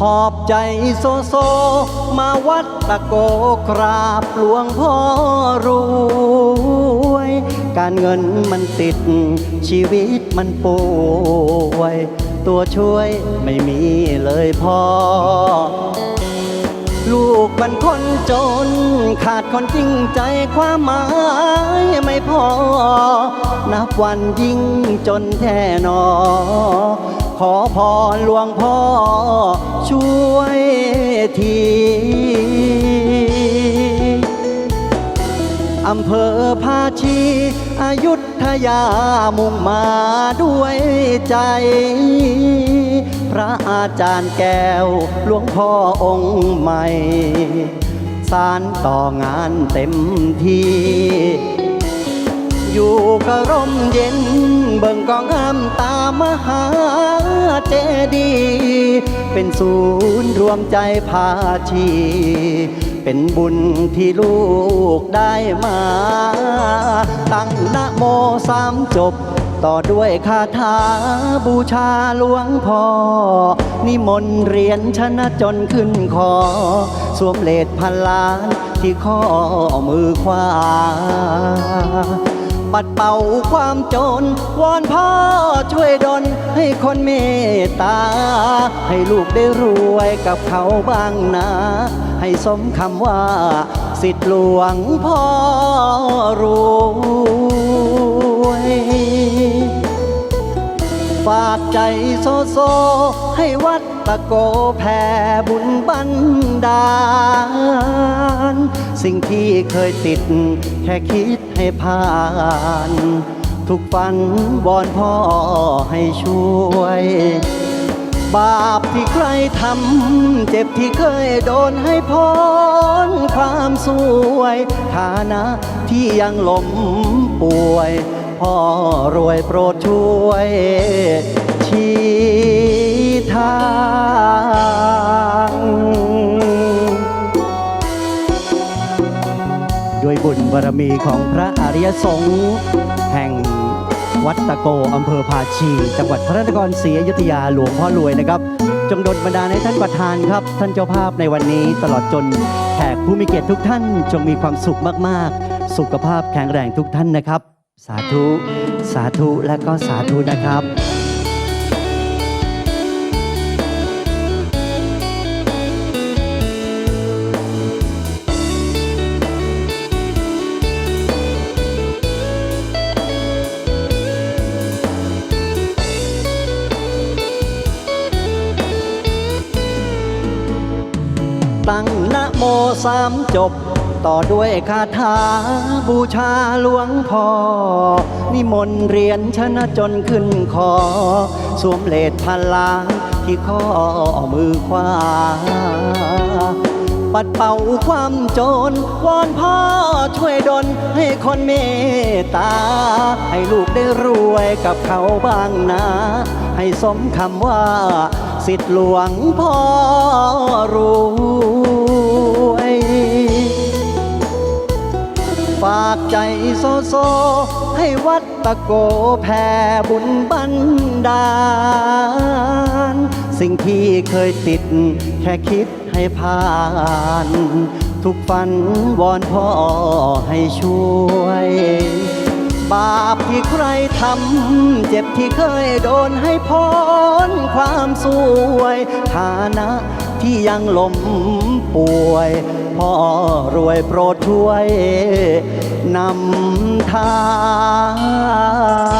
หอบใจโซโซ มาวัดตะโกกราบหลวงพ่อรวย การเงินมันติด ชีวิตมันป่วย ตัวช่วยไม่มีเลยพ่อ ลูกเป็นคนจน ขาดคนจริงใจความหมายไม่พอ นับวันยิ่งจนแท่นอ ขอพรหลวงพ่อช่วยทีอำเภอภาชีอายุทยามุ่งมาด้วยใจ พระอาจารย์แก้วหลวงพ่อองค์ใหม่ สารต่องานเต็มที่ อยู่ก็ร่มเย็น เบิ่งกองงามตามหาเจดี เป็นศูนย์รวมใจพาชี เป็นบุญที่ลูกได้มา ตั้งนะโมสามจบ ต่อด้วยคาถาบูชาหลวงพ่อ นิมนต์เรียนชนะจนขึ้นคอ สวมเลดพันล้านที่ข้อมือขวา ปัดเป่าความจน วอนพ่อช่วยดลให้คนเมตตา ให้ลูกได้รวยกับเขาบ้างนะ ให้สมคำว่า สิทธิหลวงพ่อรวย ฝากใจโซโซ ให้วัดตะโกแผ่บุญบันดาล สิ่งที่เคยติด แค่คิดให้ผ่าน ทุกฝันวอนพ่อให้ช่วย บาปที่ใครทำ เจ็บที่เคยโดนให้พ้นความสวย ฐานะที่ยังหลมป่วย พ่อรวยโปรดช่วย ชี้ทางด้วยบุญบารมีของพระอริยสงฆ์แห่งวัดตะโกอำเภอภาชี จังหวัดพระนครศรีอยุธยาหลวงพ่อรวยนะครับ จงดลบันดาลให้ท่านประธานครับ ท่านเจ้าภาพในวันนี้ตลอดจนแขกผู้มีเกียรติทุกท่านจงมีความสุขมากๆ สุขภาพแข็งแรงทุกท่านนะครับ สาธุ สาธุ และก็สาธุนะครับ ตั้งนะโมสามจบ ต่อด้วยคาถาบูชาหลวงพ่อ นิมนต์เรียนชนะจนขึ้นคอ สวมเลดพันล้านที่ข้อมือขวา ปัดเป่าความจน วอนพ่อช่วยดลให้คนเมตตา ให้ลูกได้รวยกับเขาบ้างนะ ให้สมคำว่า สิทธิหลวงพ่อ ใจโซโซ ให้วัดตะโกแผ่บุญบันดาล สิ่งที่เคยติด แค่คิดให้ผ่าน ทุกฝันวอนพ่อให้ช่วย บาปที่ใครทำ เจ็บที่เคยโดนให้พ้นความสวยฐานะ ที่ยังหลมป่วยพ่อรวยโปรดช่วยนำทาง